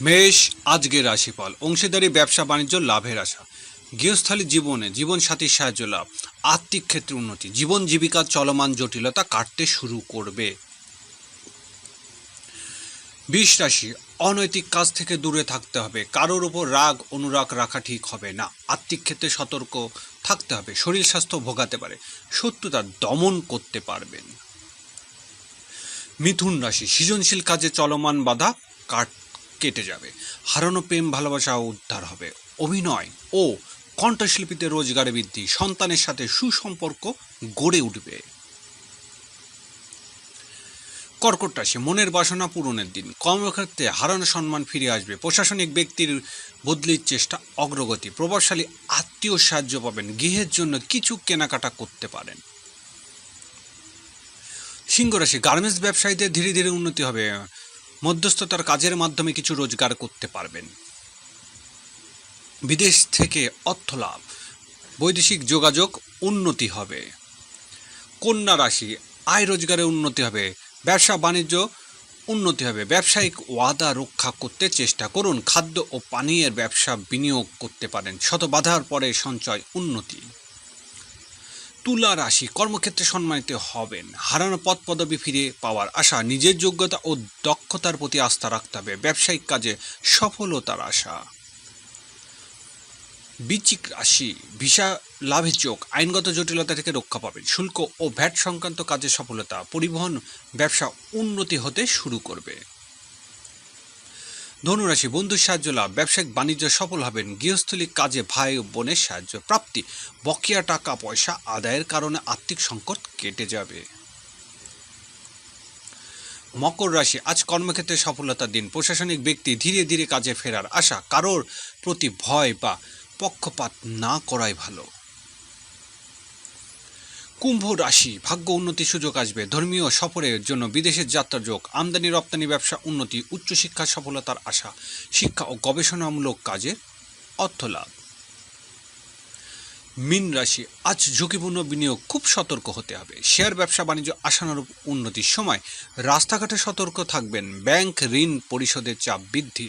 মেষ আজকের রাশিফল। অংশীদারি, ব্যবসা, বাণিজ্য, লাভের আশা। গৃহস্থালী জীবনে জীবনসাথীর সাহায্য লাভ। আর্থিক ক্ষেত্রে উন্নতি। জীবন জীবিকার চলমান জটিলতা কাটতে শুরু করবে। বিষ রাশি। অনৈতিক কাজ থেকে দূরে থাকতে হবে। কারোর উপর রাগ, অনুরাগ রাখা ঠিক হবে না। আর্থিক ক্ষেত্রে সতর্ক থাকতে হবে। শরীর স্বাস্থ্য ভোগাতে পারে। শত্রুতা দমন করতে পারবেন। মিথুন রাশি। সৃজনশীল কাজে চলমান বাধা কাট কেটে যাবে। হারানো প্রেম, ভালোবাসা উদ্ধার হবে। অভিনয় ও কণ্ঠশিল্পীদের রোজগারে বৃদ্ধি, সন্তানের সাথে সুসম্পর্ক গড়ে উঠবে। কর্কট রাশি, মনের বাসনা পূরণের দিন। কর্মক্ষেত্রে হারানো সম্মান ফিরে আসবে। প্রশাসনিক ব্যক্তির বদলির চেষ্টা অগ্রগতি। প্রভাবশালী আত্মীয় সাহায্য পাবেন। গৃহের জন্য কিছু কেনাকাটা করতে পারেন। সিংহ রাশি, গার্মেন্টস ব্যবসায়ীদের ধীরে ধীরে উন্নতি হবে। মধ্যস্থতার কাজের মাধ্যমে কিছু রোজগার করতে পারবেন। বিদেশ থেকে অর্থ লাভ, বৈদেশিক যোগাযোগ উন্নতি হবে। কন্যা রাশি, আয় রোজগারে উন্নতি হবে, ব্যবসা বাণিজ্য উন্নতি হবে। ব্যবসায়িক ওয়াদা রক্ষা করতে চেষ্টা করুন। খাদ্য ও পানীয়ের ব্যবসা বিনিয়োগ করতে পারেন। শত বাধার পরে সঞ্চয় উন্নতি। তুলা রাশি কর্মক্ষেত্রে সম্মানিত হবেন। হারানো পদ পদবি ফিরে পাওয়ার আশা, নিজের যোগ্যতা ও দক্ষতার প্রতি আস্থা রাখতে হবে। ব্যবসায়িক কাজে সফলতার আশা। বিচিক রাশি, ভিসা লাভের চোখ আইনগত জটিলতা থেকে রক্ষা পাবেন। শুল্ক ও ভ্যাট সংক্রান্ত কাজে সফলতা, পরিবহন, ব্যবসা উন্নতি হতে শুরু করবে। ধনুরাশি বন্ধুর সাহায্য লাভ, ব্যবসায়িক বাণিজ্য সফল হবেন, গৃহস্থলী কাজে ভাই ও বোনের সাহায্য প্রাপ্তি, বকেয়া টাকা পয়সা আদায়ের কারণে আর্থিক সংকট কেটে যাবে। মকর রাশি, আজ কর্মক্ষেত্রে সফলতার দিন, প্রশাসনিক ব্যক্তি ধীরে ধীরে কাজে ফেরার আশা, কারোর প্রতি ভয় বা পক্ষপাত না করাই ভালো। কুম্ভ রাশি, ভাগ্য উন্নতি সুযোগ আসবে। ধর্মীয় সফরের জন্য বিদেশের যাত্রার যোগ, আমদানি, রপ্তানি, ব্যবসা, উন্নতি উচ্চশিক্ষার সফলতার আশা, শিক্ষা ও গবেষণামূলক কাজে অর্থ লাভ। মিন রাশি, আজ ঝুঁকিপূর্ণ বিনিয়োগ খুব সতর্ক হতে হবে। শেয়ার ব্যবসা বাণিজ্য আশানুরূপ উন্নতির সময় রাস্তাঘাটে সতর্ক থাকবেন। ব্যাংক ঋণ পরিশোধের চাপ বৃদ্ধি।